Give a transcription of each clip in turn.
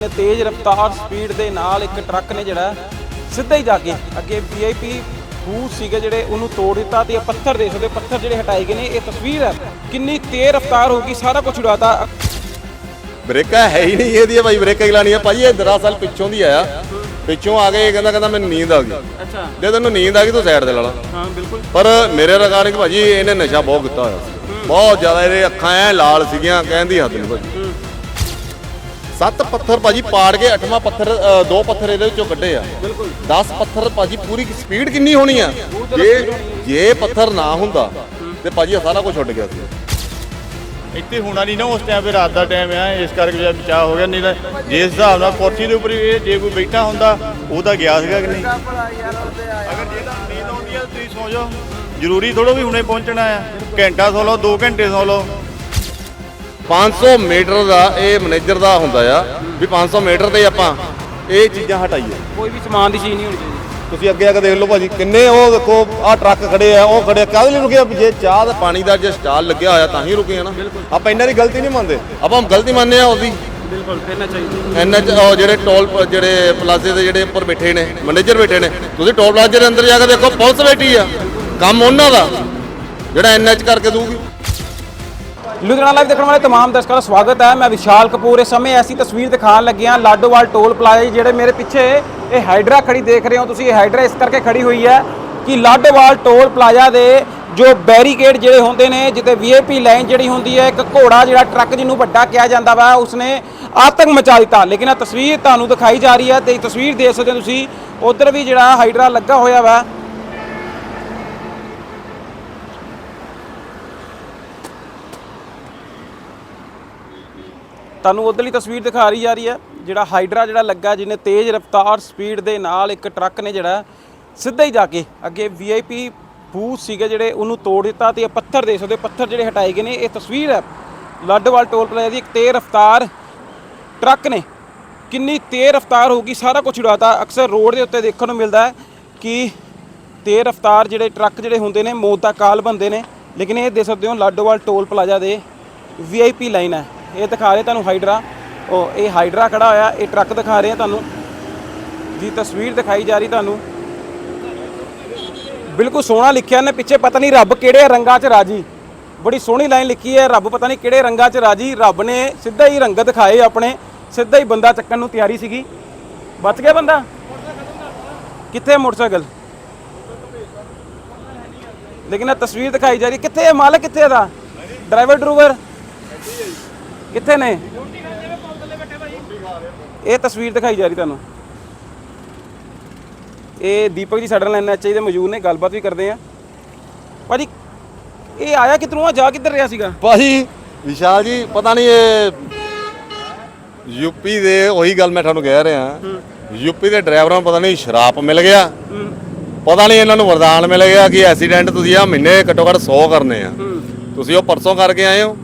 ਤੇਜ਼ ਰਫ਼ਤਾਰ ਸਪੀਡ ਦੇ ਨਾਲ ਇੱਕ ਟਰੱਕ ਨੇ ਜਿਹੜਾ ਸਿੱਧਾ ਹੀ ਜਾ ਕੇ ਅੱਗੇ ਵੀਆਈਪੀ ਬੂਥ ਸੀਗੇ ਜਿਹੜੇ ਉਹਨੂੰ ਤੋੜ ਦਿੱਤਾ ਤੇ ਇਹ ਪੱਥਰ ਦੇ ਸਕਦੇ ਹੋ, ਪੱਥਰ ਜਿਹੜੇ ਹਟਾਏ ਗਏ ਨੇ। ਇਹ ਤਸਵੀਰ ਹੈ ਕਿੰਨੀ ਤੇਜ਼ ਰਫ਼ਤਾਰ ਹੋਗੀ ਸਾਰਾ ਕੁਝ ਉਡਾਤਾ। ਬ੍ਰੇਕਾਂ ਹੈ ਹੀ ਨਹੀਂ ਇਹਦੀ ਭਾਈ ਬ੍ਰੇਕਾਂ ਹੀ ਲਾਣੀਆਂ ਭਾਜੀ ਇਹ ਦਰਅਸਲ ਪਿੱਛੋਂ ਦੀ ਆਇਆ। ਪਿੱਛੋਂ ਆ ਕੇ ਇਹ ਕਹਿੰਦਾ ਕਹਿੰਦਾ ਮੈਨੂੰ ਨੀਂਦ ਆ ਗਈ। ਅੱਛਾ। ਜੇ ਤੈਨੂੰ ਨੀਂਦ ਆ ਗਈ ਤੂੰ ਸਾਈਡ ਤੇ ਲਾ ਲਾ। ਹਾਂ ਬਿਲਕੁਲ। ਪਰ ਮੇਰੇ ਰਿਗਾਰਡਿੰਗ ਭਾਜੀ ਇਹਨੇ ਨਸ਼ਾ ਬਹੁਤ ਕੀਤਾ ਹੋਇਆ। ਸੀ ਬਹੁਤ ਜ਼ਿਆਦਾ ਇਹਦੇ ਅੱਖਾਂ ਐ ਲਾਲ ਸੀਗੀਆਂ ਕਹਿੰਦੀ ਹੱਦ ਨਹੀਂ ਭਾਜੀ। ਸੱਤ ਪੱਥਰ ਭਾਜੀ ਪਾੜ ਕੇ ਅੱਠਵਾਂ ਪੱਥਰ ਅ, ਦੋ ਪੱਥਰ ਇਹਦੇ ਵਿੱਚੋਂ ਕੱਢੇ ਆ। ਬਿਲਕੁਲ। 10 ਪੱਥਰ ਭਾਜੀ ਪੂਰੀ ਸਪੀਡ ਕਿੰਨੀ ਹੋਣੀ ਆ? ਜੇ ਜੇ ਪੱਥਰ ਨਾ ਹੁੰਦਾ ਤੇ ਭਾਜੀ ਇਹ ਸਾਰਾ ਕੁਝ ਛੁੱਟ ਗਿਆ ਸੀ। ਇੱਥੇ ਹੋਣਾ ਨਹੀਂ ਨਾ ਉਸ ਟਾਈਮ 'ਤੇ ਰਾਤ ਦਾ ਟਾਈਮ ਆ ਇਸ ਕਰਕੇ ਜਿਹੜਾ ਬਚਾਅ ਹੋ ਗਿਆ ਨਹੀਂ ਤਾਂ ਜਿਸ ਹਿਸਾਬ ਨਾਲ ਕੋਠੀ ਦੇ ਉੱਪਰ ਇਹ ਜੇ ਕੋਈ ਬੈਠਾ ਹੁੰਦਾ ਉਹ ਤਾਂ ਗਿਆ ਸੀਗਾ ਕਿ ਨਹੀਂ? ਅਗਰ ਜੇ ਤਾਂ ਨੀਂਦ ਆਉਂਦੀ ਆ ਤੁਸੀਂ ਸੌ ਜਾਓ। ਜ਼ਰੂਰੀ ਥੋੜੋ ਵੀ ਹੁਣੇ ਪਹੁੰਚਣਾ ਆ। ਘੰਟਾ ਸੌ ਲਓ 2 ਘੰਟੇ ਸੌ ਲਓ। 500 ਮੀਟਰ ਦਾ ਇਹ ਮੈਨੇਜਰ ਦਾ ਹੁੰਦਾ ਆ ਵੀ 500 ਮੀਟਰ ਤੇ ਆਪਾਂ ਇਹ ਚੀਜ਼ਾਂ ਹਟਾਈਏ। ਕੋਈ ਵੀ ਸਮਾਨ ਦੀ ਚੀਜ਼ ਨਹੀਂ ਹੋਣੀ ਚਾਹੀਦੀ। ਤੁਸੀਂ ਅੱਗੇ ਆ ਕੇ ਦੇਖ ਲਓ ਭਾਜੀ ਕਿੰਨੇ ਉਹ ਦੇਖੋ ਆਹ ਟਰੱਕ ਖੜੇ ਆ ਉਹ ਖੜੇ ਆ ਕਾਹਦੇ ਲਈ ਰੁਕੇ ਆ? ਵੀ ਜੇ ਚਾਹ ਤੇ ਪਾਣੀ ਦਾ ਜੇ ਸਟਾਲ ਲੱਗਿਆ ਹੋਇਆ ਤਾਂ ਹੀ ਰੁਕੇ ਆ ਨਾ। ਆਪਾਂ ਇਹਨਾਂ ਦੀ ਗਲਤੀ ਨਹੀਂ ਮੰਨਦੇ। ਆਪਾਂ ਗਲਤੀ ਮੰਨਦੇ ਆ ਉਹਦੀ। ਬਿਲਕੁਲ ਕਹਿਣਾ ਚਾਹੀਦਾ। ਐਨਐਚ ਉਹ ਜਿਹੜੇ ਟੋਲ ਪ- ਜਿਹੜੇ ਪਲਾਜ਼ੇ ਦੇ ਜਿਹੜੇ ਉੱਪਰ ਬੈਠੇ ਨੇ ਮੈਨੇਜਰ ਬੈਠੇ ਨੇ ਤੁਸੀਂ ਟੋਲ ਪਲਾਜ਼ੇ ਦੇ ਅੰਦਰ ਜਾ ਕੇ ਦੇਖੋ ਪੁਲਿਸ ਬੈਠੀ ਆ। ਕੰਮ ਉਹਨਾਂ ਦਾ। ਜਿਹੜਾ ਐਨਐਚ ਕਰਕੇ ਦੂਗੀ ਲੁਧਿਆਣਾ ਲਾਈਵ ਦੇਖਣ ਵਾਲੇ ਤਮਾਮ ਦਰਸ਼ਕਾਂ ਦਾ ਸਵਾਗਤ ਹੈ। ਮੈਂ ਵਿਸ਼ਾਲ ਕਪੂਰ। ਇਸ ਸਮੇਂ ਐਸੀ ਤਸਵੀਰ ਦਿਖਾਉਣ ਲੱਗਿਆ ਲਾਡੋਵਾਲ ਟੋਲ ਪਲਾਜ਼ਾ ਜਿਹੜੇ ਮੇਰੇ ਪਿੱਛੇ ਇਹ ਹਾਈਡਰਾ ਖੜੀ ਦੇਖ ਰਹੇ ਹੋ ਤੁਸੀਂ। ਇਹ ਹਾਈਡਰਾ ਇਸ ਕਰਕੇ ਖੜੀ ਹੋਈ ਹੈ ਕਿ ਲਾਡੋਵਾਲ ਟੋਲ ਪਲਾਜ਼ਾ ਦੇ ਜੋ ਬੈਰੀਕੇਡ ਜਿਹੜੇ ਹੁੰਦੇ ਨੇ, ਜਿੱਥੇ ਵੀਆਈਪੀ ਲਾਈਨ ਜਿਹੜੀ ਹੁੰਦੀ ਹੈ, ਇੱਕ ਘੋੜਾ ਜਿਹੜਾ ਟਰੱਕ ਜਿਹਨੂੰ ਵੱਡਾ ਕਿਹਾ ਜਾਂਦਾ ਵਾ, ਉਸਨੇ ਆਤੰਕ ਮਚਾ ਦਿੱਤਾ। ਲੇਕਿਨ ਇਹ ਤਸਵੀਰ ਤੁਹਾਨੂੰ ਦਿਖਾਈ ਜਾ ਰਹੀ ਹੈ ਤੇ ਤਸਵੀਰ ਦੇਖ ਸਕਦੇ ਹੋ ਤੁਸੀਂ। ਉਧਰ ਵੀ ਜਿਹੜਾ ਹਾਈਡਰਾ ਲੱਗਾ ਹੋਇਆ ਵਾ ਤੁਹਾਨੂੰ ਉਧਰਲੀ ਤਸਵੀਰ ਦਿਖਾ ਰਹੀ ਜਾ ਰਹੀ ਹੈ ਜਿਹੜਾ ਹਾਈਡਰਾ ਜਿਹੜਾ ਲੱਗਾ ਜਿਹਨੇ ਤੇਜ਼ ਰਫ਼ਤਾਰ ਸਪੀਡ ਦੇ ਨਾਲ ਇੱਕ ਟਰੱਕ ਨੇ ਜਿਹੜਾ ਸਿੱਧਾ ਹੀ ਜਾ ਕੇ ਅੱਗੇ ਵੀਆਈਪੀ ਬੂਥ ਸੀਗੇ ਜਿਹੜੇ ਉਹਨੂੰ ਤੋੜ ਦਿੱਤਾ ਤੇ ਇਹ ਪੱਥਰ ਦੇ ਸਕਦੇ ਹੋ, ਪੱਥਰ ਜਿਹੜੇ ਹਟਾਏ ਗਏ ਨੇ। ਇਹ ਤਸਵੀਰ ਹੈ ਲਾਡੋਵਾਲ ਟੋਲ ਪਲਾਜ਼ਾ ਦੀ ਇੱਕ ਤੇਜ਼ ਰਫ਼ਤਾਰ ਟਰੱਕ ਨੇ। ਕਿੰਨੀ ਤੇਜ਼ ਰਫ਼ਤਾਰ ਹੋਊਗੀ ਸਾਰਾ ਕੁਝ ਉਡਾਤਾ। ਅਕਸਰ ਰੋਡ ਦੇ ਉੱਤੇ ਦੇਖਣ ਨੂੰ ਮਿਲਦਾ ਹੈ ਕਿ ਤੇਜ਼ ਰਫ਼ਤਾਰ ਜਿਹੜੇ ਟਰੱਕ ਜਿਹੜੇ ਹੁੰਦੇ ਨੇ ਮੌਤ ਦਾ ਕਾਲ ਬਣਦੇ ਨੇ। ਲੇਕਿਨ ਇਹ ਦੇਖ ਸਕਦੇ ਹੋ ਲਾਡੋਵਾਲ ਟੋਲ ਪਲਾਜ਼ਾ ਦੇ ਵੀਆਈਪੀ ਲਾਈਨ ਹੈ। ਇਹ ਦਿਖਾ ਰਹੇ ਤੁਹਾਨੂੰ ਹਾਈਡਰਾ ਉਹ, ਇਹ ਹਾਈਡਰਾ ਖੜਾ ਹੋਇਆ, ਇਹ ਟਰੱਕ ਦਿਖਾ ਰਹੇ ਆ ਤੁਹਾਨੂੰ। ਜੀ ਤਸਵੀਰ ਦਿਖਾਈ ਜਾ ਰਹੀ ਤੁਹਾਨੂੰ। ਬਿਲਕੁਲ ਸੋਹਣਾ ਲਿਖਿਆ ਨੇ ਪਿੱਛੇ ਪਤਾ ਨਹੀਂ ਰੱਬ ਕਿਹੜੇ ਰੰਗਾਂ 'ਚ ਰਾਜੀ। ਬੜੀ ਸੋਹਣੀ ਲਾਈਨ ਲਿਖੀ ਹੈ, ਰੱਬ ਪਤਾ ਨਹੀਂ ਕਿਹੜੇ ਰੰਗਾਂ 'ਚ ਰਾਜੀ। ਰੱਬ ਨੇ ਸਿੱਧਾ ਹੀ ਰੰਗ ਦਿਖਾਏ ਆਪਣੇ, ਸਿੱਧਾ ਹੀ ਬੰਦਾ ਚੱਕਣ ਨੂੰ ਤਿਆਰੀ ਸੀਗੀ। ਬਚ ਗਿਆ ਬੰਦਾ? ਕਿੱਥੇ ਮੋਟਰਸਾਈਕਲ? ਲੇਕਿਨ ਇਹ ਤਸਵੀਰ ਦਿਖਾਈ ਜਾ ਰਹੀ ਕਿੱਥੇ ਹੈ ਮਾਲਕ? ਕਿੱਥੇ ਦਾ ਡਰਾਈਵਰ, ਡਰੂਵਰ? ਕਿੱਥੇ ਨੇ? ਇਹ ਤਸਵੀਰ ਦਿਖਾਈ ਜਾ ਰਹੀ ਤੁਹਾਨੂੰ। ਇਹ ਦੀਪਕ ਜੀ ਸਾਡੇ ਨਾਲ ਐਨਐਚਆਈ ਦੇ ਮੌਜੂਦ ਨੇ ਗੱਲਬਾਤ ਵੀ ਕਰਦੇ ਆ। ਭਾਜੀ ਇਹ ਆਇਆ ਕਿਧਰੋਂ ਆ? ਜਾ ਕਿੱਧਰ ਰਿਹਾ ਸੀਗਾ? ਭਾਜੀ ਵਿਸ਼ਾਲ ਜੀ ਪਤਾ ਨਹੀਂ ਇਹ ਯੂਪੀ ਦੇ ਉਹੀ ਗੱਲ ਮੈਂ ਤੁਹਾਨੂੰ ਕਹਿ ਰਿਹਾ। ਯੂਪੀ ਦੇ ਡਰਾਈਵਰਾਂ ਨੂੰ ਪਤਾ ਨਹੀਂ ਸ਼ਰਾਪ ਮਿਲ ਗਿਆ। ਪਤਾ ਨਹੀਂ ਇਹਨਾਂ ਨੂੰ ਵਰਦਾਨ ਮਿਲ ਗਿਆ ਕਿ ਐਕਸੀਡੈਂਟ ਤੁਸੀਂ ਆ ਮਹੀਨੇ ਘੱਟੋ ਘੱਟ 100 ਕਰਨੇ ਆ। ਤੁਸੀਂ ਉਹ ਪਰਸੋਂ ਕਰਕੇ ਆਏ ਹੋ।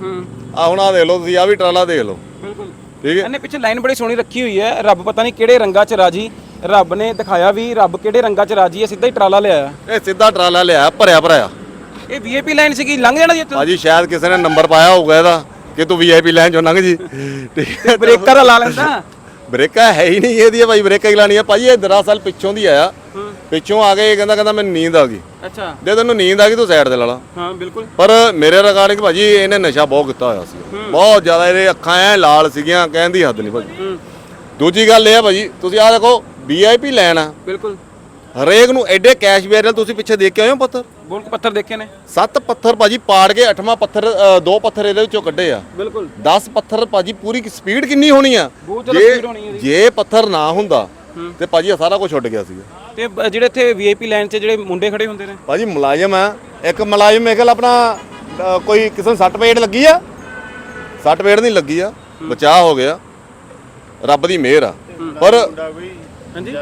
ਆ ਹੁਣ ਆ ਦੇਖ ਲਓ ਤੁਸੀਂ ਆ ਵੀ ਟਰਾਲਾ ਦੇਖ ਲਓ। ਬਿਲਕੁਲ। ਠੀਕ ਹੈ? ਇਹਨੇ ਪਿੱਛੇ ਲਾਈਨ ਬੜੀ ਸੋਹਣੀ ਰੱਖੀ ਹੋਈ ਹੈ। ਰੱਬ ਪਤਾ ਨਹੀਂ ਕਿਹੜੇ ਰੰਗਾਂ 'ਚ ਰਾਜੀ। ਰੱਬ ਨੇ ਦਿਖਾਇਆ ਵੀ ਰੱਬ ਕਿਹੜੇ ਰੰਗਾਂ 'ਚ ਰਾਜੀ ਹੈ ਸਿੱਧਾ ਹੀ ਟਰਾਲਾ ਲਿਆਇਆ। ਇਹ ਸਿੱਧਾ ਟਰਾਲਾ ਲਿਆ ਭਰਿਆ ਭਰਿਆ। ਇਹ ਵੀਆਈਪੀ ਲਾਈਨ ਸੀਗੀ ਲੰਘ ਜਾਣਾ ਜੀ ਇੱਥੋਂ? ਭਾਜੀ ਸ਼ਾਇਦ ਕਿਸੇ ਨੇ ਨੰਬਰ ਪਾਇਆ ਹੋਊਗਾ ਇਹਦਾ ਕਿ ਤੂੰ ਵੀਆਈਪੀ ਲਾਈਨ ਚੋਂ ਲੰਘ ਜੀ। ਠੀਕ ਹੈ। ਬ੍ਰੇਕਰ ਲਾ ਲੈਂਦਾ। ਬ੍ਰੇਕਾਂ ਹੈ ਹੀ ਨਹੀਂ ਇਹਦੀ ਭਾਈ ਬ੍ਰੇਕਾਂ ਹੀ ਲਾਣੀਆਂ ਭਾਜੀ ਇਹ ਦਰਅਸਲ ਪਿੱਛੋਂ ਦੀ ਆਇਆ। ਪਿੱਛੋਂ ਆ ਕੇ ਇਹ ਕਹਿੰਦਾ ਕਹਿੰਦਾ ਮੈਨੂੰ ਨੀਂਦ ਆ ਗਈ। ਅੱਛਾ। ਜੇ ਤੈਨੂੰ ਨੀਂਦ ਆ ਗਈ ਤੂੰ ਸਾਈਡ ਤੇ ਲਾ ਲਾ। ਹਾਂ ਬਿਲਕੁਲ। ਪਰ ਮੇਰੇ ਰਿਗਾਰਡਿੰਗ ਭਾਜੀ ਇਹਨੇ ਨਸ਼ਾ ਬਹੁਤ ਕੀਤਾ ਹੋਇਆ ਸੀ ਬਹੁਤ ਜ਼ਿਆਦਾ ਇਹਦੇ ਅੱਖਾਂ ਐ ਲਾਲ ਸੀਗੀਆਂ ਕਹਿਣ ਦੀ ਹੱਦ ਨਹੀਂ ਭਾਜੀ। ਦੂਜੀ ਗੱਲ ਇਹ ਆ ਭਾਜੀ ਤੁਸੀਂ ਆਹ ਦੇਖੋ ਵੀਆਈਪੀ ਲੈਣ ਆ। ਬਿਲਕੁਲ। ਹਰੇਕ ਨੂੰ ਐਡੇ ਕੈਸ਼ ਬੈਰਲ ਤੁਸੀਂ ਪਿੱਛੇ ਦੇਖ ਕੇ ਆਏ ਹੋ ਪੱਥਰ? ਬੋਲ ਪੱਥਰ ਦੇਖੇ ਨੇ। ਸੱਤ ਪੱਥਰ ਭਾਜੀ ਪਾੜ ਕੇ ਅੱਠਵਾਂ ਪੱਥਰ ਦੋ ਪੱਥਰ ਇਹਦੇ ਵਿੱਚੋਂ ਕੱਢੇ ਆ। ਬਿਲਕੁਲ। 10 ਪੱਥਰ ਭਾਜੀ ਪੂਰੀ ਸਪੀਡ ਕਿੰਨੀ ਹੋਣੀ ਆ। ਜੇ ਪੱਥਰ ਨਾ ਹੁੰਦਾ ਤੇ ਭਾਜੀ ਇਹ ਸਾਰਾ ਕੁਝ ਛੁੱਟ ਗਿਆ ਸੀਗਾ। ਤੇ ਬ- ਜਿਹੜੇ ਇੱਥੇ ਵੀਆਈਪੀ ਲਾਈਨ 'ਚ ਜਿਹੜੇ ਮੁੰਡੇ ਖੜੇ ਹੁੰਦੇ ਨੇ? ਭਾਜੀ ਮੁਲਾਜ਼ਮ ਆ। ਇੱਕ ਮੁਲਾਜ਼ਮ ਮੇਰੇ ਖਿਆਲ ਆਪਣਾ ਅ, ਕੋਈ ਕਿਸੇ ਨੂੰ ਸੱਟ ਪੇਟ ਲੱਗੀ ਆ? ਸੱਟ ਪੇਟ ਨਹੀਂ ਲੱਗੀ ਆ। ਬਚਾਅ ਹੋ ਗਿਆ। ਰੱਬ ਦੀ ਮਿਹਰ ਆ। ਪਰ ਹਾਂਜੀ?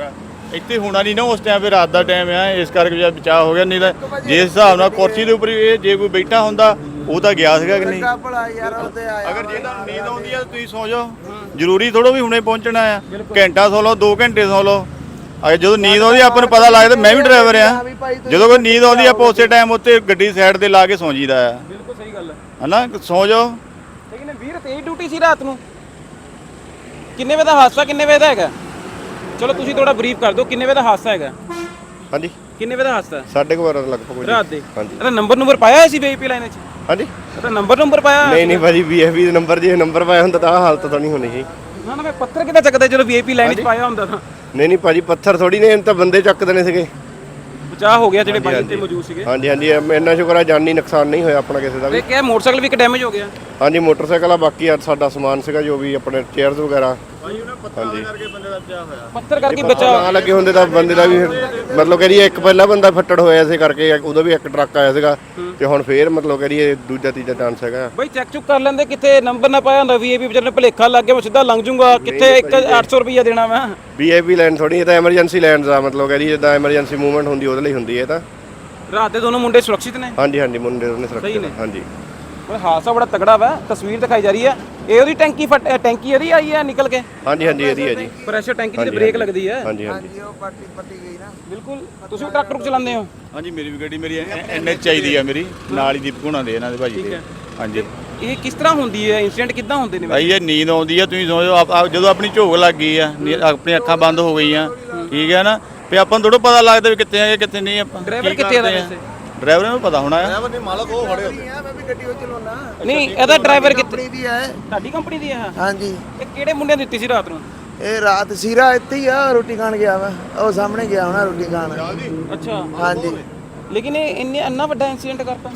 ਇੱਥੇ ਹੋਣਾ ਨਹੀਂ ਨਾ ਉਸ ਟਾਈਮ 'ਤੇ ਰਾਤ ਦਾ ਟਾਈਮ ਆ। ਇਸ ਕਰਕੇ ਜਿਹੜਾ ਬਚਾਅ ਹੋ ਗਿਆ ਨਹੀਂ ਤਾਂ ਜਿਸ ਹਿਸਾਬ ਨਾਲ ਕੋਠੀ ਦੇ ਉੱਪਰ ਇਹ ਜੇ ਕੋਈ ਬੈਠਾ ਹੁੰਦਾ ਉਹ ਤਾਂ ਗਿਆ ਸੀਗਾ ਕਿ ਨਹੀਂ? ਅਗਰ ਜੇ ਤਾਂ ਨੀਂਦ ਆਉਂਦੀ ਆ ਤਾਂ ਤੁਸੀਂ ਸੌ ਜਾਓ। ਜ਼ਰੂਰੀ ਥੋੜੋ ਵੀ ਹੁਣੇ ਪਹੁੰਚਣਾ ਆ। ਘੰਟਾ ਸੌ ਲਓ 2 ਘੰਟੇ ਸੌ ਲਓ। ਅਗਰ ਜਦੋਂ ਨੀਂਦ ਆਉਂਦੀ ਆ, ਆਪਾਂ ਨੂੰ ਪਤਾ ਲੱਗਦਾ ਮੈਂ ਵੀ ਡਰਾਈਵਰ ਆ। ਜਦੋਂ ਕੋਈ ਨੀਂਦ ਆਉਂਦੀ ਆ ਆਪਾਂ ਉਸੇ ਟਾਈਮ ਉੱਤੇ ਗੱਡੀ ਸਾਈਡ ਤੇ ਲਾ ਕੇ ਸੌਂ ਜੀਦਾ ਆ। ਬਿਲਕੁਲ ਸਹੀ ਗੱਲ ਹੈ ਹਨਾ? ਸੌ ਜਾਓ। ਲੇਕਿਨ ਵੀਰ ਤੇ ਡਿਊਟੀ ਸੀ ਰਾਤ ਨੂੰ। ਕਿੰਨੇ ਵਜੇ ਦਾ ਹਾਦਸਾ ਕਿੰਨੇ ਵਜੇ ਦਾ ਹੈਗਾ? ਚਲੋ ਤੁਸੀਂ ਥੋੜਾ ਬਰੀਫ ਕਰ ਦਿਓ ਕਿੰਨੇ ਵਜੇ ਦਾ ਹਾਦਸਾ ਹੈਗਾ? ਹਾਂਜੀ। ਕਿੰਨੇ ਵਜੇ ਦਾ ਹਾਦਸਾ? ਸਾਢੇ ਕੁ ਬਾਰਾਂ ਲਗਭਗ ਜੀ ਰਾਤ ਦੇ? ਹਾਂਜੀ। ਇਹਦਾ ਨੰਬਰ ਨੰਬਰ ਪਾਇਆ ਹੋਇਆ ਸੀ ਵੀਆਈਪੀ ਲਾਈਨ 'ਚ? ਹਾਂਜੀ? ਇਹਦਾ ਨੰਬਰ ਨੰਬਰ ਪਾਇਆ ਨਹੀਂ ਨਹੀਂ ਭਾਜੀ ਵੀਐਫਬੀ ਦੇ ਨੰਬਰ ਜੇ ਨੰਬਰ ਪਾਇਆ ਹੁੰਦਾ ਤਾਂ ਆਹ ਹਾਲਤ ਤਾਂ ਨਹੀਂ ਹੋਣੀ ਸੀ। ਨਾ ਨਾ ਮੈਂ ਪੱਥਰ ਕਿੱਦਾਂ ਚੱਕਦਾ ਜਦੋਂ ਵੀਆਈਪੀ ਲਾਈਨ 'ਚ ਪਾਇਆ ਹੁੰਦਾ ਤਾਂ? ਨਹੀਂ ਨਹੀਂ ਭਾਜੀ ਪੱਥਰ ਥੋੜੀ ਨੇ ਇਹਨਾਂ ਤਾਂ ਬੰਦੇ ਚੱਕ ਦੇਣੇ ਸੀਗੇ। ਬਚਾਅ ਹੋ ਗਿਆ ਜਿਹੜੇ ਬਾਈਕ ਤੇ ਹਾਂਜੀ। ਮੌਜੂਦ ਸੀਗੇ। ਹਾਂਜੀ ਹਾਂਜੀ ਐਮ- ਇੰਨਾ ਸ਼ੁਕਰ ਆ ਜਾਨੀ ਨੁਕਸਾਨ ਨਹੀਂ ਹੋਇਆ ਆਪਣਾ ਕਿਸੇ ਦਾ ਵੀ। ਤੇ ਕਿਹਾ ਮੋਟਰਸਾਈਕਲ ਵੀ ਇੱਕ ਡੈਮੇਜ ਹੋ ਗਿਆ? ਹਾਂਜੀ ਮੋਟਰਸਾਈਕਲ ਆ ਬਾਕੀ ਆ ਸਾਡਾ ਸਮਾਨ ਸੀਗਾ ਜੋ ਵੀ ਆਪਣੇ ਚੇਅਰਸ ਵਗੈਰਾ। ਭਾਈ ਉਹਨਾਂ ਪੱਥਰਾਂ ਕਰਕੇ ਬੰਦੇ ਦਾ ਬਚਾਅ ਹੋਇਆ। ਪੱਥਰ ਕਰਕੇ ਬਚਾਅ ਨਾ ਲੱਗੇ ਹੁੰਦੇ ਤਾਂ ਬੰਦੇ ਦਾ ਵੀ ਫਿਰ- ਮਤਲਬ ਕਰੀਏ ਇੱਕ ਪਹਿਲਾ ਬੰਦਾ ਫੱਟੜ ਹੋਇਆ ਸੀ ਕਰਕੇ ਉਦੋਂ ਵੀ ਇੱਕ ਟਰੱਕ ਆਇਆ ਸੀਗਾ। ਤੇ ਹੁਣ ਫੇਰ ਮਤਲਬ ਕਰੀਏ ਦੂਜਾ ਤੀਜਾ ਚਾਂਸ ਹੈਗਾ। ਬਈ ਚੈੱਕ ਚੁੱਕ ਕਰ ਲੈਂਦੇ ਕਿਤੇ ਨੰਬਰ ਨਾ ਪਾਇਆ ਹੁੰਦਾ ਵੀਆਈਪੀ ਵਿਚਾਰੇ ਨੇ ਭਲੇਖਾ ਲੱਗ ਗਿਆ ਮੈਂ ਸਿੱਧਾ ਲੰਘ ਜੂੰਗਾ। ਕਿੱਥੇ ਇੱਕ 800 ਰੁਪਈਆ ਦੇਣਾ ਮੈਂ? ਵੀਆਈਪੀ ਲਾਈਨ ਥੋੜੀ ਇਹ ਤਾਂ ਐਮਰਜੈਂਸੀ ਲਾਈਨਸ ਆ ਮਤਲਬ ਕਰੀਏ ਜਿੱਦਾਂ ਐਮਰਜੈਂਸੀ ਮੂਵਮੈਂਟ ਹੁੰਦੀ ਉਹਦੇ ਲਈ ਹੁੰਦੀ ਹੈ ਇਹ ਤਾਂ। ਰਾਤ ਦੇ ਦੋਨੋਂ ਮੁੰਡੇ ਸੁਰੱਖਿਤ ਨੇ? ਹਾਂਜੀ ਹਾਂਜੀ ਮੁੰਡੇ ਉਹਨੇ ਸਹੀ ਸੁਰੱਖਿਆ ਨੇ। ਹਾਂਜੀ। ਪਰ ਹਾਦਸਾ ਬੜਾ ਤਗੜਾ ਵਾ ਤਸਵੀਰ ਦਿਖਾਈ ਜਾ ਰਹੀ ਹੈ। ਇਹ ਉਹਦੀ ਟੈਂਕੀ ਫਟ ਅ, ਟੈਂਕੀ ਇਹਦੀ ਆਈ ਹੈ ਨਿਕਲ ਕੇ? ਹਾਂਜੀ ਹਾਂਜੀ ਇਹਦੀ ਹੈ ਜੀ। ਪ੍ਰੈਸ਼ਰ ਟੈਂਕੀ ਦੀ ਬ੍ਰੇਕ। ਲੱਗਦੀ ਹੈ। ਹਾਂਜੀ ਹਾਂਜੀ। ਬਿਲਕੁਲ। ਤੁਸੀਂ ਵੀ ਟਰੱਕ ਟਰੁੱਕ ਚਲਾਉਂਦੇ ਹੋ? ਹਾਂਜੀ ਮੇਰੀ ਵੀ ਗੱਡੀ ਮੇਰੀ ਐਨਐਚ ਚਾਹੀਦੀ ਆ ਮੇਰੀ ਨਾਲ ਹੀ ਦੀਪ ਗੁਣਾ ਦੇ ਇਹਨਾਂ ਦੇ ਭਾਜੀ ਦੇ। ਹਾਂਜੀ। ਇਹ ਕਿਸ ਤਰ੍ਹਾਂ ਹੁੰਦੀ ਹੈ? ਇਨਸੀਡੈਂਟ ਕਿੱਦਾਂ ਹੁੰਦੇ ਨੇ ਭਾਈ ਇਹ ਨੀਂਦ ਆਉਂਦੀ ਆ ਤੁਸੀਂ ਸਮਝੋ ਆਪ- ਆਪ- ਜਦੋਂ ਆਪਣੀ ਝੋਕ ਲੱਗ ਗਈ ਆ ਨੀ- ਆਪਣੀ ਅੱਖਾਂ ਬੰਦ ਹੋ ਗਈਆਂ ਠੀਕ ਹੈ ਨਾ? ਵੀ ਆਪਾਂ ਨੂੰ ਥੋੜਾ ਪਤਾ ਲੱਗਦਾ ਵੀ ਕਿੱਥੇ ਆ ਕਿੱਥੇ ਨਹੀਂ ਆਪਾਂ ਡਰਾਈਵਰ ਕੀ ਕਿੱਥੇ ਆ ਕਰਦੇ ਆ? ਡਰਾਈਵਰ ਨੂੰ ਪਤਾ ਹੋਣਾ ਆ। ਨਹੀਂ ਮਾਲਕ ਉਹ ਖੜੇ ਹੁੰਦੇ। ਨਹੀਂ ਇਹਦਾ ਡਰਾਈਵਰ ਕਿੱਥੇ? ਦੀ ਹੈ ਤੁਹਾਡੀ ਕੰਪਨੀ ਦੀ ਹੈ ਹਾਂਜੀ। ਇਹ ਕਿਹੜੇ ਮੁੰਡਿਆਂ ਨੇ ਦਿੱਤੀ ਸੀ ਰਾਤ ਨੂੰ? ਇਹ ਰਾਤ ਸੀਰਾ ਇੱਥੇ ਹੀ ਆ ਰੋਟੀ ਖਾਣ ਗਿਆ ਵਾ। ਉਹ ਸਾਹਮਣੇ ਗਿਆ ਹੋਣਾ ਰੋਟੀ ਖਾਣ। ਅੱਛਾ। ਹਾਂਜੀ। ਲੇਕਿਨ ਇਹ ਇੰਨੇ ਇੰਨਾ ਵੱਡਾ ਇਨਸੀਡੈਂਟ ਕਰਤਾ।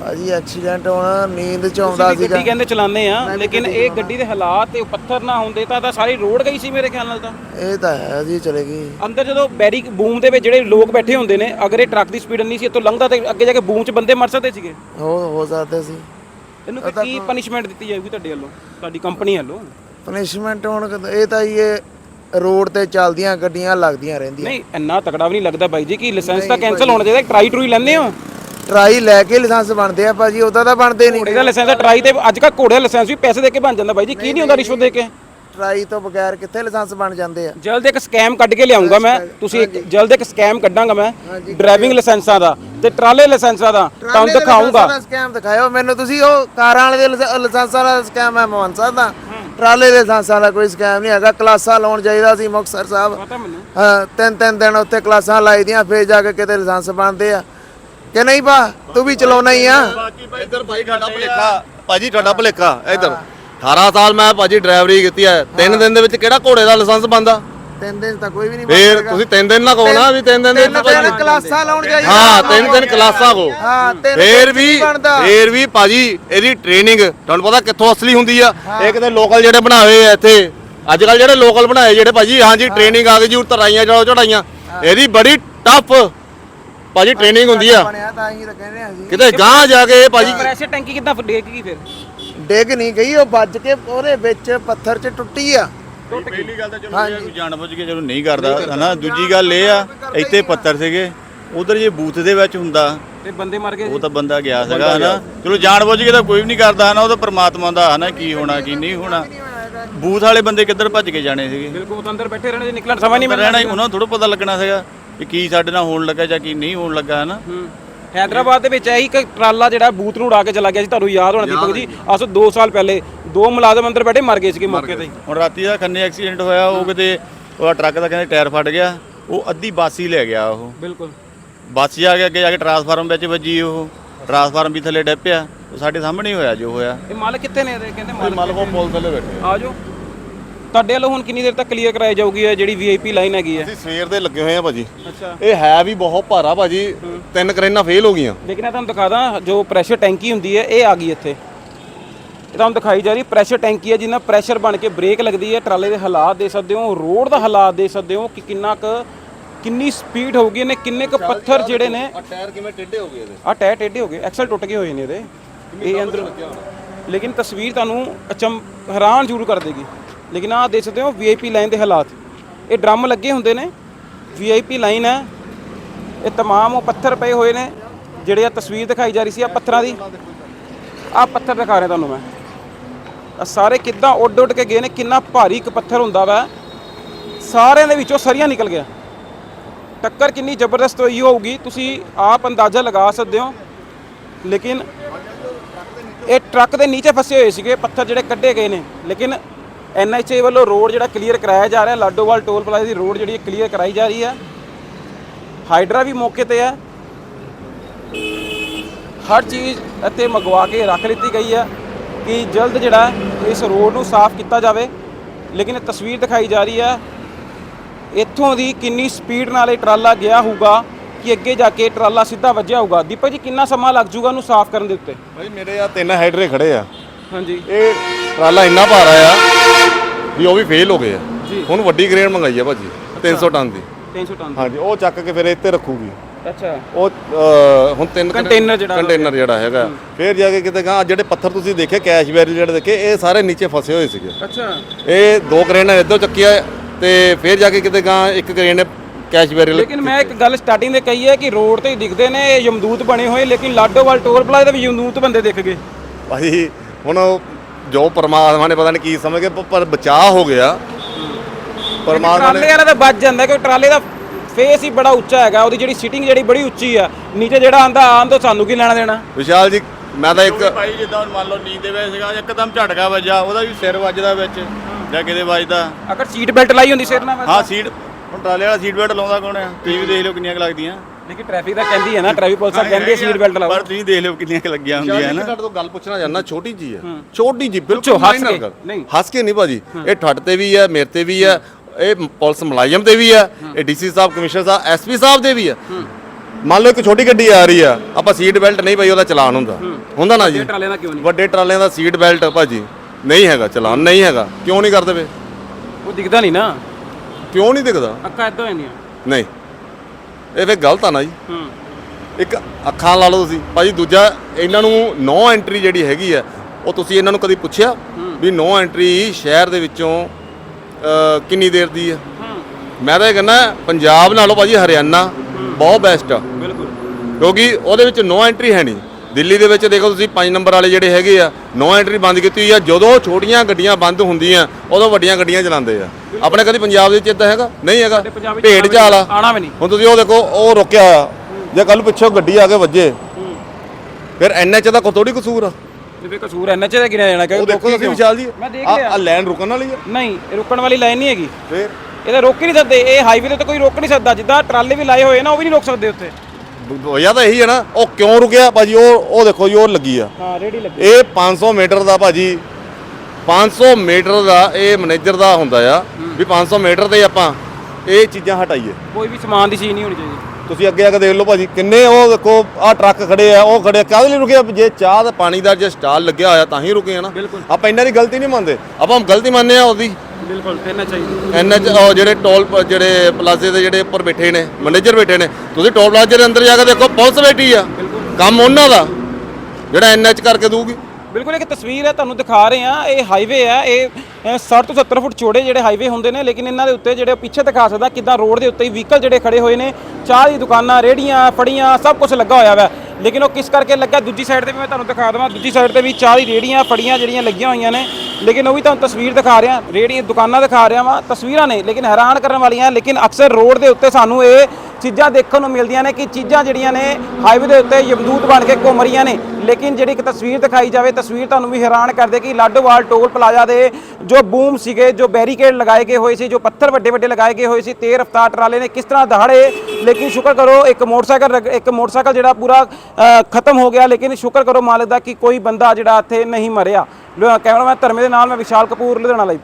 ਭਾਜੀ ਐਕਸੀਡੈਂਟ ਹੋਣਾ ਨੀਂਦ ਚ ਤੁਸੀਂ ਆਉਂਦਾ ਵੀ ਸੀਗਾ। ਗੱਡੀ ਕਹਿੰਦੇ ਚਲਾਉਂਦੇ ਆ ਲੇਕਿਨ ਇਹ ਗੱਡੀ ਦੇ ਹਾਲਾਤ ਤੇ ਪੱਥਰ ਨਾ ਹੁੰਦੇ ਤਾਂ ਤਾਂ ਸਾਰੀ ਰੋਡ ਗਈ ਸੀ ਮੇਰੇ ਖਿਆਲ ਨਾਲ ਤਾਂ। ਇਹ ਤਾਂ ਹੈ ਜੀ ਚਲੇ ਗਈ। ਅੰਦਰ ਜਦੋਂ ਬੈਰੀ ਬੂਮ ਦੇ ਵਿੱਚ ਜਿਹੜੇ ਲੋਕ ਬੈਠੇ ਹੁੰਦੇ ਨੇ ਅਗਰ ਇਹ ਟਰੱਕ ਦੀ ਸਪੀਡ ਨਹੀਂ ਸੀ ਇੱਥੋਂ ਲੰਘਦਾ ਤੇ ਅੱਗੇ ਜਾ ਕੇ ਬੂਮ 'ਚ ਬੰਦੇ ਮਰ ਸਕਦੇ ਸੀਗੇ। ਹੋ ਹੋ ਸਕਦੇ ਸੀ। ਇਹਨੂੰ ਫਿਰ ਕੀ ਪਨਿਸ਼ਮੈਂਟ ਦਿੱਤੀ ਜਾਊਗੀ ਤੁਹਾਡੇ ਵੱਲੋਂ? ਤੁਹਾਡੀ ਕੰਪਨੀ ਵੱਲੋਂ? ਪਨਿਸ਼ਮੈਂਟ ਹੁਣ ਕਦ- ਇਹ ਤਾਂ ਜੀ ਇਹ ਰੋਡ ਤੇ ਚੱਲਦੀਆਂ ਗੱਡੀਆਂ ਲੱਗਦੀਆਂ ਰਹਿੰਦੀਆਂ। ਨਹੀਂ ਇੰਨਾ ਤਕੜਾ ਵੀ ਨਹੀਂ ਲੱਗਦਾ ਬਾਈ ਜੀ ਕਿ ਲਾਇਸੈਂਸ ਤਾਂ ਕੈਨਸਲ ਹੋਣਾ ਚਾਹੀਦਾ ਟਰਾਈ ਟਰੂਈ ਲੈਂਦੇ ਹੋ? ਟਰਾਈ ਲੈ ਕੇ ਲਾਇਸੈਂਸ ਬਣਦੇ ਆ ਭਾਜੀ ਉਦਾਂ ਤਾਂ ਬਣਦੇ ਨਹੀਂ। ਘੋੜੇ ਦਾ ਲਾਇਸੈਂਸ ਟਰਾਈ ਤੇ ਅੱਜ ਕੱਲ੍ਹ ਘੋੜੇ ਦਾ ਲਾਇਸੈਂਸ ਵੀ ਪੈਸੇ ਦੇ ਕੇ ਬਣ ਜਾਂਦਾ ਬਾਈ ਜੀ ਕੀ ਨਹੀਂ ਹੁੰਦਾ ਰਿਸ਼ਵਤ ਦੇ ਕੇ? ਟਰਾਈ ਤੋਂ ਬਗੈਰ ਕਿੱਥੇ ਲਾਇਸੈਂਸ ਬਣ ਜਾਂਦੇ ਆ? ਜਲਦ ਇੱਕ ਸਕੈਮ ਕੱਢ ਕੇ ਲਿਆਉਂਗਾ ਮੈਂ ਤੁਸੀਂ ਇੱਕ ਜਲਦ ਇੱਕ ਸਕੈਮ ਕੱਢਾਂਗਾ ਮੈਂ ਡਰਾਈਵਿੰਗ ਲਾਇਸੈਂਸਾਂ ਦਾ ਤੇ ਟਰਾਲੇ ਲਾਇਸੈਂਸਾਂ ਦਾ ਤੁਹਾਨੂੰ ਦਿਖਾਉਂਗਾ। ਸਕੈਮ ਦਿਖਾਇਓ ਮੈਨੂੰ ਤੁਸੀਂ ਉਹ ਕਾਰਾਂ ਵਾਲੇ ਦੇ ਲਾਇਸੈਂ- ਲਾਇਸੈਂਸਾਂ ਦਾ ਸਕੈਮ ਹੈ ਮੋਹਨ ਸਾਹਿਬ ਦਾ। ਟਰਾਲੇ ਦੇ ਲਾਇਸੈਂਸਾਂ ਦਾ ਕੋਈ ਸਕੈਮ ਨਹੀਂ ਹੈਗਾ ਕਲਾਸਾਂ ਲਾਉਣ ਜਾਈਦਾ ਸੀ ਮੁਕਤਸਰ ਸਾਹਿਬ। ਪਤਾ ਮੈਨੂੰ। ਹਾਂ ਤਿੰਨ ਤਿੰਨ ਦਿਨ ਉੱਥੇ ਕਲਾਸਾਂ ਲਾਈ ਦੀਆਂ ਫੇਰ ਜਾ ਕੇ ਕਿਤੇ ਲਾਇਸੈਂਸ ਬਣਦੇ ਆ। ਕਿ ਨਹੀਂ ਬਾ ਤੂੰ ਵੀ ਚਲਾਉਣਾ ਹੀ ਆ। ਇੱਧਰ ਭਾਈ ਤੁਹਾਡਾ ਭਲੇਖਾ। ਭਾਜੀ ਤੁਹਾਡਾ ਭਲੇਖਾ ਇੱਧਰ। 18 ਸਾਲ ਮੈਂ ਭਾਜੀ ਡਰਾਈਵਰੀ ਕੀਤੀ ਹੈ ਤਿੰਨ ਦਿਨ ਦੇ ਵਿੱਚ ਕਿਹੜਾ ਘੋੜੇ ਦਾ ਲਾਇਸੈਂਸ ਬੰਦਾ ਤਿੰਨ ਦਿਨ ਤਾਂ ਕੋਈ ਵੀ ਨਹੀਂ ਫੇਰ ਤੁਸੀਂ ਤਿੰਨ ਦਿਨ ਨਾ ਕਹੋ ਨਾ ਵੀ ਤਿੰਨ ਦਿਨ ਦੇ ਤਿੰਨ ਵਿੱਚ ਦਿਨ ਭਾਜੀ ਕਲਾਸਾਂ ਲਾਉਣ ਜਾਈਦਾ ਹਾਂ ਤਿੰਨ ਦਿਨ ਕਲਾਸਾਂ ਕੋ ਹਾਂ ਤਿੰਨ ਫੇਰ ਵੀ ਫੇਰ ਵੀ ਭਾਜੀ ਇਹਦੀ ਟ੍ਰੇਨਿੰਗ ਤੁਹਾਨੂੰ ਪਤਾ ਕਿੱਥੋਂ ਅਸਲੀ ਹੁੰਦੀ ਆ। ਇਹ ਕਿਤੇ ਲੋਕਲ ਜਿਹੜੇ ਬਣਾਏ ਆ ਇੱਥੇ। ਅੱਜ ਕੱਲ ਜਿਹੜੇ ਲੋਕਲ ਬਣਾਏ ਜਿਹੜੇ ਭਾਜੀ ਹਾਂਜੀ ਟ੍ਰੇਨਿੰਗ ਆ ਗਈ ਜੀ ਉਤਰਾਈਆਂ ਚੜਾਓ ਚੜਾਈਆਂ। ਇਹਦੀ ਬੜੀ ਟਫ ਭਾਜੀ ਟ੍ਰੇਨਿੰਗ ਹੁੰਦੀ ਆ। ਬਣਿਆ ਤਾਂ ਹੀ ਤਾਂ ਕਹਿੰਦੇ ਆ ਅਸੀਂ ਕਿਤੇ ਗਾਂ ਜਾ ਕੇ ਇਹ ਭਾਜੀ ਪ੍ਰੈਸ਼ਰ ਟੈਂਕੀ ਕਿੱਦਾਂ ਡੇਕ ਗਈ ਫਿਰ? ਡਿੱਗ ਨਹੀਂ ਗਈ ਉਹ ਵੱਜ ਕੇ ਉਹਦੇ ਵਿੱਚ ਪੱਥਰ 'ਚ ਟੁੱਟੀ ਆ। ਪਹਿਲੀ ਗੱਲ ਤਾਂ ਚਲੋ ਇਹ ਆ ਵੀ ਜਾਣ ਬੁੱਝ ਕੇ ਚਲੋ ਨਹੀਂ ਕਰਦਾ ਹਨਾ? ਦੂਜੀ ਗੱਲ ਇਹ ਆ ਇੱਥੇ ਪੱਥਰ ਸੀਗੇ ਉਧਰ ਜੇ ਬੂਥ ਦੇ ਵਿੱਚ ਹੁੰਦਾ ਤੇ ਬੰਦੇ ਮਰ ਗਏ ਉਹ ਤਾਂ ਬੰਦਾ ਗਿਆ ਸੀਗਾ ਹਨਾ? ਚਲੋ ਜਾਣ ਬੁੱਝ ਕੇ ਤਾਂ ਕੋਈ ਵੀ ਨਹੀਂ ਕਰਦਾ ਹਨਾ? ਉਹ ਤਾਂ ਪ੍ਰਮਾਤਮਾ ਦਾ ਹਨਾ? ਕੀ ਹੋਣਾ ਕੀ ਨਹੀਂ ਹੋਣਾ। ਬੂਥ ਵਾਲੇ ਬੰਦੇ ਕਿੱਧਰ ਭੱਜ ਕੇ ਜਾਣੇ ਸੀਗੇ? ਬਿਲਕੁਲ ਉਹ ਤਾਂ ਅੰਦਰ ਬੈਠੇ ਰਹਿਣੇ ਜੇ ਨਿਕਲਣ ਸਮਾਂ ਨਹੀਂ ਮਿਲਣਾ ਰਹਿਣਾ ਹੀ ਉਹਨਾਂ ਨੂੰ ਥੋੜਾ ਪਤਾ ਲੱਗਣਾ ਸੀਗਾ। ਕਿ ਕੀ ਸਾਡੇ ਨਾਲ ਹੋਣ ਲੱਗਾ ਜਾਂ ਕੀ ਨਹੀਂ ਹੋਣ ਲੱਗਾ ਹਨਾ। ਹੈਦਰਾਬਾਦ ਦੇ ਵਿੱਚ ਇਹੀ ਇੱਕ ਟਰਾਲਾ ਜਿਹੜਾ ਬੂਥ ਨੂੰ ਉਡਾ ਕੇ ਚਲਾ ਗਿਆ ਸੀ ਤੁਹਾਨੂੰ ਯਾਦ ਹੋਣਾ ਦੀਪਕ ਜੀ। ਤੋਂ 2 ਸਾਲ ਪਹਿਲੇ ਦੋ ਮੁਲਾਜ਼ਮ ਅੰਦਰ ਬੈਠੇ ਮਰ ਗਏ ਸੀਗੇ ਮੌਕੇ ਤੇ ਹੀ। ਹੁਣ ਰਾਤੀ ਦਾ ਖੰਨੇ ਐਕਸੀਡੈਂਟ ਹੋਇਆ ਉਹ ਕਿਤੇ ਉਹ ਟਰੱਕ ਦਾ ਕਹਿੰਦੇ ਟਾਇਰ ਫਟ ਗਿਆ ਉਹ ਅੱਧੀ ਬੱਸ ਲੈ ਗਿਆ ਉਹ। ਬਿਲਕੁਲ। ਬੱਸ ਜਾ ਕੇ ਅੱਗੇ ਜਾ ਕੇ ਟਰਾਂਸਫਾਰਮ ਵਿੱਚ ਵੱਜੀ ਉਹ। ਟਰਾਂਸਫਾਰਮ ਵੀ ਥੱਲੇ ਡੱਪਿਆ ਉਹ ਸਾਡੇ ਸਾਹਮਣੇ ਹੀ ਹੋਇਆ ਜੋ ਹੋਇਆ। ਇਹ ਮਾਲਕ ਕਿੱਥੇ ਨੇ ਇਹਦੇ? ਕਹਿੰਦੇ ਮਾਲਕ ਮਲਕੋ ਪੁਲ ਥੱਲੇ ਬੈਠੇ ਆ ਜਾਓ। ਤੁਹਾਡੇ ਵੱਲੋਂ ਹੁਣ ਕਿੰਨੀ ਦੇਰ ਤੱਕ ਕਲੀਅਰ ਕਰਾਈ ਜਾਊਗੀ ਇਹ ਜਿਹੜੀ ਵੀਆਈਪੀ ਲਾਈਨ ਹੈਗੀ ਹੈ? ਅਸੀਂ ਸਵੇਰ ਦੇ ਲੱਗੇ ਹੋਏ ਆ ਭਾਜੀ। ਅੱਛਾ। ਇਹ ਹੈ ਵੀ ਬਹੁਤ ਭਾਰਾ ਭਾਜੀ। ਤਿੰਨ ਕਰੇਨਾਂ ਫੇਲ ਹੋ ਗਈਆਂ। ਲੇਕਿਨ ਇਹ ਤੁਹਾਨੂੰ ਦਿਖਾ ਦਾਂ ਜੋ ਪ੍ਰੈਸ਼ਰ ਟੈਂਕੀ ਹੁੰਦੀ ਹੈ ਇਹ ਆ ਗਈ ਇੱਥੇ। ਇਹ ਤੁਹਾਨੂੰ ਦਿਖਾਈ ਜਾ ਰਹੀ ਪ੍ਰੈਸ਼ਰ ਟੈਂਕੀ ਹੈ ਜਿੰਨਾ ਪ੍ਰੈਸ਼ਰ ਬਣ ਕੇ ਬ੍ਰੇਕ ਲੱਗਦੀ ਹੈ ਟਰਾਲੇ ਦੇ ਹਾਲਾਤ ਦੇ ਸਕਦੇ ਹੋ ਰੋਡ ਦਾ ਹਾਲਾਤ ਦੇ ਸਕਦੇ ਹੋ ਕਿ ਕਿੰਨਾ ਕੁ ਕਿੰਨੀ ਸਪੀਡ ਹੋਊਗੀ ਇਹਨੇ ਕਿੰਨੇ ਕੁ ਪੱਥਰ ਜਿਹੜੇ ਨੇ ਆ ਟਾਇਰ ਕਿਵੇਂ ਟੇਢੇ ਹੋ ਗਏ ਇਹਦੇ? ਆ ਟਾਇਰ ਟੇਢੇ ਹੋ ਗਏ ਐਕਸਲ ਟੁੱਟ ਗਏ ਹੋਏ ਨੇ ਇਹਦੇ। ਇਹ ਅੰਦਰ ਲੇਕਿਨ ਤਸਵੀਰ ਤੁਹਾਨੂੰ ਅਚੰਮ ਹੈਰਾਨ ਜ਼ਰੂਰ ਕਰ ਦੇਗੀ। ਲੇਕਿਨ ਆਹ ਦੇਖ ਸਕਦੇ ਹੋ ਵੀਆਈਪੀ ਲਾਈਨ ਦੇ ਹਾਲਾਤ ਇਹ ਡਰਮ ਲੱਗੇ ਹੁੰਦੇ ਨੇ ਵੀਆਈਪੀ ਲਾਈਨ ਹੈ ਇਹ तमाम ਉਹ ਪੱਥਰ ਪਏ ਹੋਏ ਨੇ ਜਿਹੜੇ ਆ ਤਸਵੀਰ ਦਿਖਾਈ ਜਾ ਰਹੀ ਸੀ ਆ ਪੱਥਰਾਂ ਦੀ ਆ ਪੱਥਰ ਦਿਖਾ ਰਿਹਾ ਤੁਹਾਨੂੰ ਮੈਂ ਆ ਸਾਰੇ ਕਿੱਦਾਂ ਉੱਡ ਉੱਡ ਕੇ ਗਏ ਨੇ ਕਿੰਨਾ ਭਾਰੀ ਇੱਕ ਪੱਥਰ ਹੁੰਦਾ ਵਾ ਸਾਰਿਆਂ ਦੇ ਵਿੱਚੋਂ ਸਰੀਆਂ ਨਿਕਲ ਗਿਆ ਟੱਕਰ ਕਿੰਨੀ ਜ਼ਬਰਦਸਤ ਹੋਈ ਹੋਊਗੀ ਤੁਸੀਂ ਆਪ ਅੰਦਾਜ਼ਾ ਲਗਾ ਸਕਦੇ ਹੋ ਲੇਕਿਨ ਇਹ ਟਰੱਕ ਦੇ ਨੀਚੇ ਫਸੇ ਹੋਏ ਸੀਗੇ ਪੱਥਰ ਜਿਹੜੇ ਕੱਢੇ ਗਏ ਨੇ ਲੇਕਿਨ ਐਨਐਚਏ ਵੱਲੋਂ ਰੋਡ ਜਿਹੜਾ ਕਲੀਅਰ ਕਰਾਇਆ ਜਾ ਰਿਹਾ ਲਾਡੋਵਾਲ ਟੋਲ ਪਲਾਜ਼ਾ ਦੀ ਰੋਡ ਜਿਹੜੀ ਕਲੀਅਰ ਕਰਾਈ ਜਾ ਰਹੀ ਹੈ। ਹਾਈਡਰਾ ਵੀ ਮੌਕੇ ਤੇ ਹੈ। ਹਰ ਚੀਜ਼ ਇੱਥੇ ਮੰਗਵਾ ਕੇ ਰੱਖ ਲਿੱਤੀ ਗਈ ਹੈ ਕਿ ਜਲਦ ਜਿਹੜਾ ਇਸ ਰੋਡ ਨੂੰ ਸਾਫ਼ ਕੀਤਾ ਜਾਵੇ। ਲੇਕਿਨ ਇਹ ਤਸਵੀਰ ਦਿਖਾਈ ਜਾ ਰਹੀ ਹੈ। ਇੱਥੋਂ ਦੀ ਕਿੰਨੀ ਸਪੀਡ ਨਾਲ ਇਹ ਟਰਾਲਾ ਗਿਆ ਹੋਊਗਾ ਕਿ ਅੱਗੇ ਜਾ ਕੇ ਟਰਾਲਾ ਸਿੱਧਾ ਵੱਜਿਆ ਹੋਊਗਾ। ਦੀਪਕ ਜੀ ਕਿੰਨਾ ਸਮਾਂ ਲੱਗ ਜਾਊਗਾ ਉਹਨੂੰ ਸਾਫ਼ ਕਰਨ ਦੇ ਉੱਤੇ? ਭਾਈ ਮੇਰੇ ਆ ਤਿੰਨ ਹਾਈਡਰੇ ਖੜੇ ਆ। ਹਾਂਜੀ। ਇਹ ਟਰਾਲਾ ਇੰਨਾ ਭਾਰਾ ਆ ਵੀ ਉਹ ਵੀ ਫੇਲ ਹੋ ਗਏ ਆ। ਹੁਣ ਵੱਡੀ ਗ੍ਰੇਡ ਮੰਗਾਈ ਆ ਭਾਜੀ 300 ਟਨ ਦੀ। 300 ਟਨ ਹਾਂਜੀ ਉਹ ਚੱਕ ਕੇ ਫਿਰ ਇੱਥੇ ਰੱਖੂਗੀ। ਅੱਛਾ। ਉਹ ਅਹ, ਹੁਣ ਤਿੰਨ Container ਜਿਹੜਾ ਕੰਟੇਨਰ ਜਿਹੜਾ ਹੈਗਾ। ਫਿਰ ਜਾ ਕੇ ਕਿਤੇ ਗਾ ਜਿਹੜੇ ਪੱਥਰ ਤੁਸੀਂ ਦੇਖੇ ਕੈਸ਼ ਬੈਰੀ ਜਿਹੜੇ ਦੇਖੇ ਇਹ ਸਾਰੇ ਨੀਚੇ ਫਸੇ ਹੋਏ ਸੀਗੇ। ਅੱਛਾ। ਇਹ ਦੋ ਕਰੇਨਾਂ ਇੱਧਰੋਂ ਚੱਕੀਆਂ ਤੇ ਫਿਰ ਜਾ ਕੇ ਕਿਤੇ ਗਾ ਇੱਕ ਕਰੇਨ ਕੈਸ਼ ਬੈਰੀ ਲੇਕਿਨ ਮੈਂ ਇੱਕ ਗੱਲ ਸਟਾਰਟਿੰਗ ਦੇ ਕਹੀ ਹੈ ਕਿ ਰੋਡ ਤੇ ਹੀ ਦਿਖਦੇ ਨੇ ਇਹ ਯਮਦੂਤ ਬਣੇ ਹੋਏ ਲੇਕਿਨ ਲਾਡੋਵਾਲ ਟੋਲ ਪਲਾਜ਼ਾ ਦੇ ਵੀ ਯਮਦੂਤ ਬੰਦੇ ਦਿਖ ਗਏ। ਭਾਈ ਹੁਣ ਉਹ ਜੋ ਪਰਮਾਤਮਾ ਨੇ ਪਤਾ ਨਹੀਂ ਕੀ ਸਮਝ ਕੇ ਪ- ਪਰ ਬਚਾਅ ਹੋ ਗਿਆ। ਪਰਮਾਤਮਾ ਟਰਾਲੇ ਨੇ ਵਾਲਾ ਤਾਂ ਬਚ ਜਾਂਦਾ ਕਿਉਂਕਿ ਟਰਾਲੇ ਦਾ ਫੇਸ ਹੀ ਬੜਾ ਉੱਚਾ ਹੈਗਾ ਉਹਦੀ ਜਿਹੜੀ ਸੀਟਿੰਗ ਜਿਹੜੀ ਬੜੀ ਉੱਚੀ ਆ ਨੀਚੇ ਜਿਹੜਾ ਆਂਦਾ ਆਣ ਤੋਂ ਸਾਨੂੰ ਕੀ ਲੈਣਾ ਦੇਣਾ? ਵਿਸ਼ਾਲ ਜੀ ਮੈਂ ਤਾਂ ਇੱਕ ਭਾਈ ਜਿੱਦਾਂ ਹੁਣ ਮੰਨ ਲਓ ਨੀਂਦ ਦੇ ਵਿੱਚ ਸੀਗਾ ਇੱਕਦਮ ਝਟਕਾ ਵੱਜਾ ਉਹਦਾ ਵੀ ਸਿਰ ਵੱਜਦਾ ਵਿੱਚ ਜਾਂ ਕਿਤੇ ਵੱਜਦਾ। ਅਗਰ ਸੀਟ ਬੈਲਟ ਲਾਈ ਹੁੰਦੀ ਸਿਰ ਨਾਲ ਹਾਂ ਸੀਟ ਹੁਣ ਟਰਾਲੇ ਵਾਲਾ ਸੀਟ ਬੈਲਟ ਲਾਉਂਦਾ ਕੌਣ ਆ? ਤੁਸੀਂ ਵੀ ਦੇਖ ਲਿਓ ਕਿੰਨੀਆਂ ਕੁ ਲੱਗਦੀਆਂ। ਲੇਕਿਨ ਟ੍ਰੈਫਿਕ ਦਾ ਕਹਿੰਦੀ ਹੈ ਨਾ ਟ੍ਰੈਫਿਕ ਪੁਲਿਸ ਕਹਿੰਦੀ ਹੈ ਸੀਟ ਬੈਲਟ ਲਾਓ। ਪਰ ਤੁਸੀਂ ਦੇਖ ਲਿਓ ਕਿੰਨੀਆਂ ਕੁ ਲੱਗੀਆਂ ਹੁੰਦੀਆਂ ਜੀ ਨਾ। ਤੁਹਾਡੇ ਤੋਂ ਗੱਲ ਪੁੱਛਣਾ ਚਾਹੁੰਦਾ ਛੋਟੀ ਜੀ ਹੈ। ਛੋਟੀ ਜੀ ਬਿਲਕੁਲ ਹੱਸ ਕੇ। ਗੱਲ। ਨਹੀਂ। ਹੱਸ ਕੇ ਨਹੀਂ ਭਾਜੀ। ਇਹ ਠੱਡ ਤੇ ਵੀ ਹੈ ਮੇਰੇ ਤੇ ਵੀ ਹੈ ਇਹ ਪੁਲਿਸ ਮੁਲਾਜ਼ਮ ਤੇ ਵੀ ਹੈ ਇਹ ਡੀਸੀ ਸਾਹਿਬ ਕਮਿਸ਼ਨਰ ਸਾਹਿਬ ਐਸਪੀ ਸਾਹਿਬ ਦੇ ਵੀ ਹੈ। ਮੰਨ ਲਓ ਇੱਕ ਛੋਟੀ ਗੱਡੀ ਆ ਰਹੀ ਆ ਆਪਾਂ ਸੀਟ ਬੈਲਟ ਨਹੀਂ ਭਾਈ ਉਹਦਾ ਚਲਾਨ ਹੁੰਦਾ। ਹੁੰਦਾ ਨਾ ਜੀ? ਇਹ ਟਰਾਲਿਆਂ ਦਾ ਕਿਉਂ ਨਹੀਂ? ਵੱਡੇ ਟਰਾਲਿਆਂ ਦਾ ਸੀਟ ਬੈਲਟ ਭਾਜੀ ਨਹੀਂ ਹੈਗਾ ਚਲਾਨ ਨਹੀਂ ਹੈਗਾ। ਕਿਉਂ ਨਹੀਂ ਕਰਦੇ ਵੇ ਉਹ ਦਿਖਦਾ ਨਹੀਂ ਨਾ। ਕਿਉਂ ਨਹੀਂ ਦਿਖਦਾ? ਅੱਖਾਂ ਇਦਾਂ ਹੋ ਜਾਂਦੀਆਂ ਨਹੀਂ। ਇਹ ਫੇ ਗਲਤ ਆ ਨਾ ਜੀ। ਹੂੰ। ਇੱਕ ਅੱਖਾਂ ਲਾ ਲਓ ਤੁਸੀਂ। ਭਾਜੀ ਦੂਜਾ ਇਹਨਾਂ ਨੂੰ ਨੋ ਐਂਟਰੀ ਜਿਹੜੀ ਹੈਗੀ ਆ ਉਹ ਤੁਸੀਂ ਇਹਨਾਂ ਨੂੰ ਕਦੀ ਪੁੱਛਿਆ ਵੀ ਨੋ ਐਂਟਰੀ ਸ਼ਹਿਰ ਦੇ ਵਿੱਚੋਂ ਕਿੰਨੀ ਦੇਰ ਦੀ ਆ? ਮੈਂ ਤਾਂ ਇਹ ਕਹਿੰਦਾ ਪੰਜਾਬ ਨਾਲੋਂ ਭਾਜੀ ਹਰਿਆਣਾ ਬਹੁਤ ਬੈਸਟ ਆ। ਬਿਲਕੁਲ। ਕਿਉਂਕਿ ਉਹਦੇ ਵਿੱਚ ਨੋ ਐਂਟਰੀ ਹੈ ਨਹੀਂ। ਦਿੱਲੀ ਦੇ ਵਿੱਚ ਦੇਖੋ ਤੁਸੀਂ 5 ਨੰਬਰ ਵਾਲੇ ਜਿਹੜੇ ਹੈਗੇ ਆ ਨੋ ਐਂਟਰੀ ਬੰਦ ਕੀਤੀ ਹੋਈ ਆ ਜਦੋਂ ਛੋਟੀਆਂ ਗੱਡੀਆਂ ਬੰਦ ਹੁੰਦੀਆਂ ਉਦੋਂ ਵੱਡੀਆਂ ਗੱਡੀਆਂ ਚਲਾਉਂਦੇ ਆ। ਆਪਣੇ ਕਦੀ ਪੰਜਾਬ ਦੇ ਵਿੱਚ ਇਦਾਂ ਹੈਗਾ? ਨਹੀਂ ਹੈਗਾ? ਭੇਡ ਚਾਲ ਆ। ਆਣਾ ਵੀ ਨਹੀਂ। ਹੁਣ ਤੁਸੀਂ ਉਹ ਦੇਖੋ ਉਹ ਰੁਕਿਆ ਹੋਇਆ ਜੇ ਕੱਲ ਪਿੱਛੋਂ ਗੱਡੀ ਆ ਕੇ ਵੱਜੇ ਫਿਰ ਐਨਐਚ ਦਾ ਕੋ ਥੋੜੀ ਕਸੂਰ ਆ। ਫੇ ਕਸੂਰ ਐਨਐਚ ਦਾ ਗਿਣਿਆ ਜਾਣਾ ਉਹ ਕਿਉਂਕਿ ਦੇਖੋ ਰੋਕੀ ਤੁਸੀਂ? ਵਿਸ਼ਾਲ ਜੀ ਮੈਂ ਦੇਖ ਆ ਲਿਆ। ਆ ਲਾਈਨ ਰੁਕਣ ਵਾਲੀ ਆ। ਨਹੀਂ ਇਹ ਰੁਕਣ ਵਾਲੀ ਲਾਈਨ ਨਹੀਂ ਹੈਗੀ। ਫਿਰ? ਇਹ ਤਾਂ ਰੋਕ ਹੀ ਨਹੀਂ ਸਕਦੇ। ਇਹ ਹਾਈਵੇ ਤੇ ਤਾਂ ਕੋਈ ਰੋਕ ਨਹੀਂ ਸਕਦਾ। ਜਿੱਦਾਂ ਟਰਾਲੇ ਵੀ ਲਾਏ ਹੋਏ ਨਾ ਉਹ ਵੀ ਨਹੀਂ ਰੋਕ ਸਕਦੇ ਉੱਥੇ। ਹੋਇਆ ਤਾਂ ਇਹੀ ਹੈ ਨਾ ਉਹ ਕਿਉਂ ਰੁਕਿਆ? ਭਾਜੀ ਉਹ ਉਹ ਦੇਖੋ ਜੀ ਉਹ ਲੱਗੀ ਆ। ਹਾਂ ਰੇੜੀ ਲੱਗੀ। ਇਹ 500 ਮੀਟਰ ਦਾ ਭਾਜੀ 500 ਮੀਟਰ ਦਾ ਇਹ ਮੈਨੇਜਰ ਦਾ ਹੁੰਦਾ ਆ ਵੀ 500 ਮੀਟਰ ਤੇ ਆਪਾਂ ਇਹ ਚੀਜ਼ਾਂ ਹਟਾਈਏ। ਕੋਈ ਵੀ ਸਮਾਨ ਦੀ ਚੀਜ਼ ਨਹੀਂ ਹੋਣੀ ਚਾਹੀਦੀ। ਤੁਸੀਂ ਅੱਗੇ ਆ ਕੇ ਦੇਖ ਲਓ ਭਾਜੀ ਕਿੰਨੇ ਉਹ ਦੇਖੋ ਆ ਟਰੱਕ ਖੜੇ ਆ ਉਹ ਖੜੇ ਕਾਹਦੇ ਲਈ ਰੁਕੇ? ਜੇ ਚਾਹ ਤੇ ਪਾਣੀ ਦਾ ਜੇ ਸਟਾਲ ਲੱਗਿਆ ਹੋਇਆ ਤਾਂ ਹੀ ਰੁਕੇ ਆ ਨਾ। ਬਿਲਕੁਲ। ਆਪਾਂ ਇਹਨਾਂ ਦੀ ਗਲਤੀ ਨਹੀਂ ਮੰਨਦੇ। ਆਪਾਂ ਗਲਤੀ ਮੰਨਦੇ ਆ ਉਹਦੀ। ਬਿਲਕੁਲ ਕਹਿਣਾ ਚਾਹੀਦਾ। ਐਨਐਚ ਉਹ ਜਿਹੜੇ ਟੋਲ ਪ- ਜਿਹੜੇ ਪਲਾਜ਼ੇ ਦੇ ਜਿਹੜੇ ਉੱਪਰ ਬੈਠੇ ਨੇ ਮੈਨੇਜਰ ਬੈਠੇ ਨੇ ਤੁਸੀਂ ਟੋਲ ਪਲਾਜ਼ੇ ਦੇ ਅੰਦਰ ਜਾ ਕੇ ਦੇਖੋ ਪੁਲਿਸ ਬੈਠੀ ਆ। ਕੰਮ ਉਹਨਾਂ ਦਾ। ਜਿਹੜਾ ਐਨਐਚ ਕਰਕੇ ਦਊਗੀ। ਬਿਲਕੁਲ ਇੱਕ ਤਸਵੀਰ ਹੈ ਤੁਹਾਨੂੰ ਦਿਖਾ ਰਹੇ ਆ ਇਹ ਹਾਈਵੇ ਹੈ ਇਹ ਅ, 60 ਤੋਂ 70 ਫੁੱਟ ਚੌੜੇ ਜਿਹੜੇ ਹਾਈਵੇ ਹੁੰਦੇ ਨੇ ਲੇਕਿਨ ਇਹਨਾਂ ਦੇ ਉੱਤੇ ਜਿਹੜੇ ਪਿੱਛੇ ਦਿਖਾ ਸਕਦਾ ਕਿਦਾਂ ਰੋਡ ਦੇ ਉੱਤੇ ਹੀ ਵਹੀਕਲ ਜਿਹੜੇ ਖੜੇ ਹੋਏ ਨੇ ਚਾਹ ਦੀ ਦੁਕਾਨਾਂ ਰੇੜੀਆਂ ਫੜੀਆਂ ਸਭ ਕੁਝ ਲੱਗਾ ਹੋਇਆ ਵਾ। ਲੇਕਿਨ ਉਹ ਕਿਸ ਕਰਕੇ ਲੱਗਾ? ਦੂਜੀ ਸਾਈਡ ਤੇ ਵੀ ਮੈਂ ਤੁਹਾਨੂੰ ਦਿਖਾ ਦਵਾਂ। ਦੂਜੀ ਸਾਈਡ ਤੇ ਵੀ ਚਾਹ ਦੀ ਰੇੜੀਆਂ ਫੜੀਆਂ ਜਿਹੜੀਆਂ ਲੱਗੀਆਂ ਹੋਈਆਂ ਨੇ ਲੇਕਿਨ ਉਹ ਵੀ ਤੁਹਾਨੂੰ ਤਸਵੀਰ ਦਿਖਾ ਰਿਹਾ, ਰੇੜੀਆਂ, ਦੁਕਾਨਾਂ ਦਿਖਾ ਰਿਹਾ ਵਾਂ, ਤਸਵੀਰਾਂ ਨੇ, ਲੇਕਿਨ ਹੈਰਾਨ ਕਰਨ ਵਾਲੀਆਂ, ਲੇਕਿਨ ਅਕਸਰ ਰੋਡ ਦੇ ਉੱਤੇ ਸਾਨੂੰ ਇਹ ਚੀਜ਼ਾਂ ਦੇਖਣ ਨੂੰ ਮਿਲਦੀਆਂ ਨੇ ਕਿ ਚੀਜ਼ਾਂ ਜਿਹੜੀਆਂ ਨੇ ਹਾਈਵੇ ਦੇ ਉੱਤੇ ਯਮਦੂਤ ਬਣ ਕੇ ਘੁੰਮ ਰਹੀਆਂ ਨੇ। ਲੇਕਿਨ ਜਿਹੜੀ ਇੱਕ ਤਸਵੀਰ ਦਿਖਾਈ ਜਾਵੇ, ਤਸਵੀਰ ਤੁਹਾਨੂੰ ਵੀ ਹੈਰਾਨ ਕਰਦੇ ਕਿ ਲਾਡੋਵਾਲ ਟੋਲ ਪਲਾਜ਼ਾ ਦੇ ਜੋ ਬੂਮ ਸੀਗੇ, ਜੋ ਬੈਰੀਕੇਡ ਲਗਾਏ ਗਏ ਹੋਏ ਸੀ, ਜੋ ਪੱਥਰ ਵੱਡੇ ਵੱਡੇ ਲਗਾਏ ਗਏ ਹੋਏ ਸੀ, ਤੇਜ਼ ਰਫ਼ਤਾਰ ਟਰਾਲੇ ਨੇ ਕਿਸ ਤਰ੍ਹਾਂ ਦਹਾੜੇ, ਲੇਕਿਨ ਸ਼ੁਕਰ ਕਰੋ ਇੱਕ ਮੋਟਰਸਾਈਕਲ ਰਗ- ਇੱਕ ਮੋਟਰਸਾਈਕਲ ਜਿਹੜਾ ਪੂਰਾ ਖਤਮ ਹੋ ਗਿਆ, ਲੇਕਿਨ ਸ਼ੁਕਰ ਕਰੋ ਮਾਲਕ ਦਾ ਕਿ ਕੋਈ ਬੰਦਾ ਜਿਹੜਾ ਇੱਥੇ ਨਹੀਂ ਮਰਿਆ। ਲੁ- ਕੈਮਰਾਮੈਨ ਧਰਮੇ ਦੇ ਨਾਲ ਮੈਂ ਵਿਸ਼ਾਲ ਕਪੂਰ, ਲੁਧਿਆਣਾ ਲਈ।